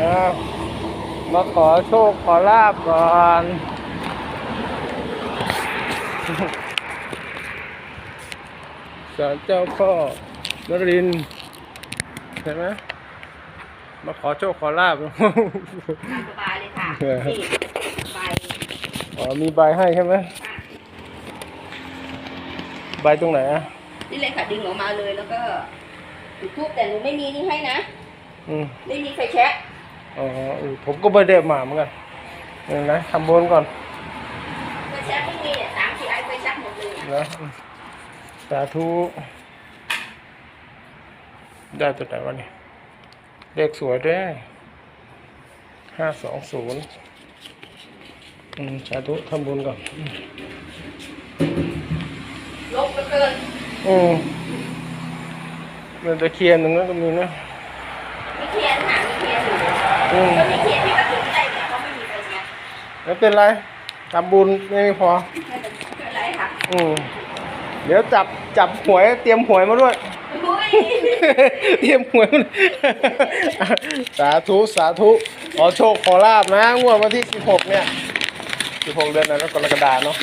อ่ามาขอโชคขอลาบก่อนศาลเจ้าพ่อนรินทร์ใช่ไหมมาขอโชคขอลาบตามสบายเลยค่ะเออนี่ใบอ๋อมีใบให้ใช่ไหมค่ะใบตรงไหนอะนี่เลยค่ะดึงออกมาเลยแล้วก็จุดทูบแต่หนูไม่มีนี่ให้นะอืมไม่มีไฟแช็ก อ๋อเออผมก็ไม่ได้มาเหมือนกันเห็นไหมทำบุญก่อนไฟแช็กไม่มีเนี่ยสามสี่ไอไฟแช็กหมดเลยเนี่ยนะสาธุได้ตัวไหนวะเนี่ยเลขสวยด้วยห้าสองศูนย์อืมสาธุทำบุญก่อนลบเหลือเกินอืมมันตะเคียนหนึ่งแล้วก็มีนะ มีเทียนค่ะมีเทียน อยู่อืมก็มีเทียนที่ก็ถึงได้แต่เขาไม่มีไฟแช็กไม่เป็นไรทำบุญไม่พอ ไม่เป็นไรค่ะอืมเดี๋ยวจับจับหวยเตรียมหวยมาด้วย อุ้ยเตรียมหวยมาด้วยสาธุสาธุขอโชคขอลาบนะงวดวันที่ 16 เนี่ย 16 เดือนนั้นกรกฎาเนาะ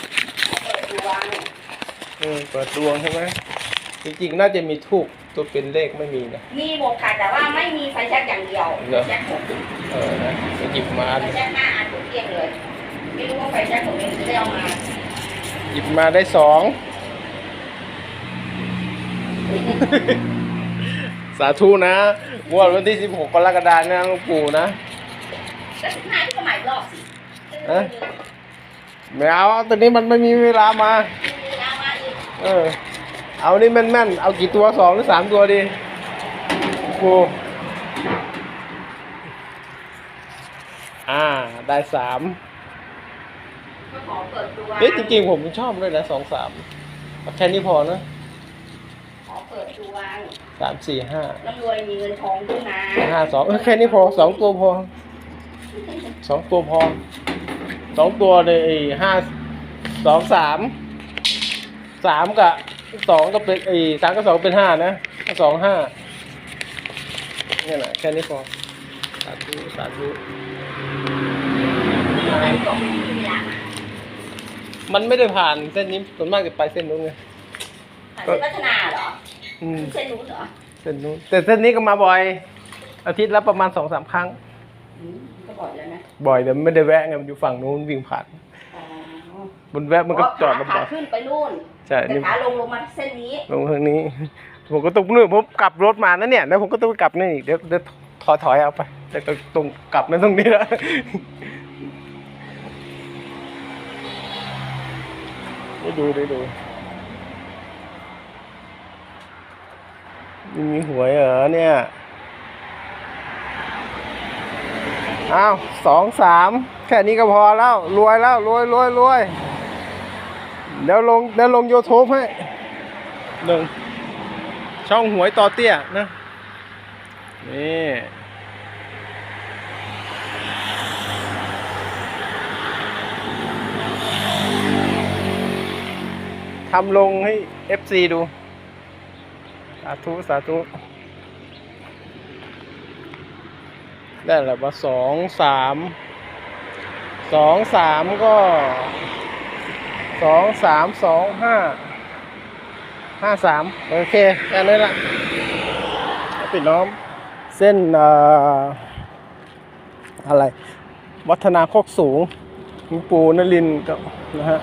เปิดดูวางเนี่ยอืมเปิดดวงใช่ไหมจริงๆ น่าจะมีทูก ตัวเป็นเลขไม่มีนะมีหมดค่ะแต่ว่าไม่มีไฟแช็กอย่างเดียวเหรอไฟแช็กหมดเออนะไปหยิบมาไฟแช็กห้าอันทุกเกลี้ยงเลย ไม่รู้ว่าไฟแช็กของเองจะได้เอามา หยิบมาได้สองสาธุนะงวดวันที่ 16 กรกฎาคมนะหลวงปู่นะแล้วสิบห้าที่ก็หมายรอบสิเอ๊ะไม่เอาตอนนี้มันไม่มีเวลามาเอามาอีก เออ เอานี่แม่นๆ เอากี่ตัวสองหรือสามตัวดีโอ้โหอ่า ได้สามก็ขอเปิดตัวเฮ้ยจริงๆผมชอบเลยนะสองสามแค่นี้พอนะขอเปิดตัวสามสี่ห้าร่ำรวยมีเงินทองด้วยนะห้าสองเออแค่นี้พอสองตัวพอสองตัวพอสองตัวในไอ้ห้าสองสามสามกับ สองก็เป็นไอ้สามกับสองเป็นห้านะสองห้าเนี่ยแหละแค่นี้พอสาธุสาธุอะไรก็ไม่มีเวลามันไม่ได้ผ่านเส้นนี้ส่วนมากจะไปเส้นนู้นไงผ่านเส้นพัฒนาเหรออืมเส้นนู้นเหรอเส้นนู้นแต่เส้นนี้ก็มาบ่อย อาทิตย์ละประมาณสองสามครั้งอืมก็บอกแล้วนะบ่อยแต่ไม่ได้แวะไงมันอยู่ฝั่งนู้นวิ่งผ่านอ๋อ มันแวะมันก็จอดขาลำบากขึ้นไปนู่นใช่แต่นี่ขาลงลงมาเส้นนี้ ลงทางนี้ ผมก็ต้องนู่นผมกลับรถมานะเนี่ยแล้วผมก็ต้องกลับนี่อีกเดี๋ยวเดี๋ยวถอยถอยเอาไป แต่ตรงตรงกลับนั่นตรงนี้แล้วได้ดูได้ดูนี่มีหวยเหรอเนี่ย อ้าวสองสามแค่นี้ก็พอแล้ว รวยแล้ว รวยรวยรวยเดี๋ยวลงเดี๋ยวลงโยทูบให้หนึ่งช่องหวยต่อเตี้ยนะ นี่ทำลงให้ FC ดู สาธุ สาธุ ได้แล้วว่าสองสามสองสามก็สองสามสองห้าห้าสามโอเคแค่นี้ละปิดล้อม เส้นอะไร วัฒนาโคกสูงปูนลินกับนะฮะ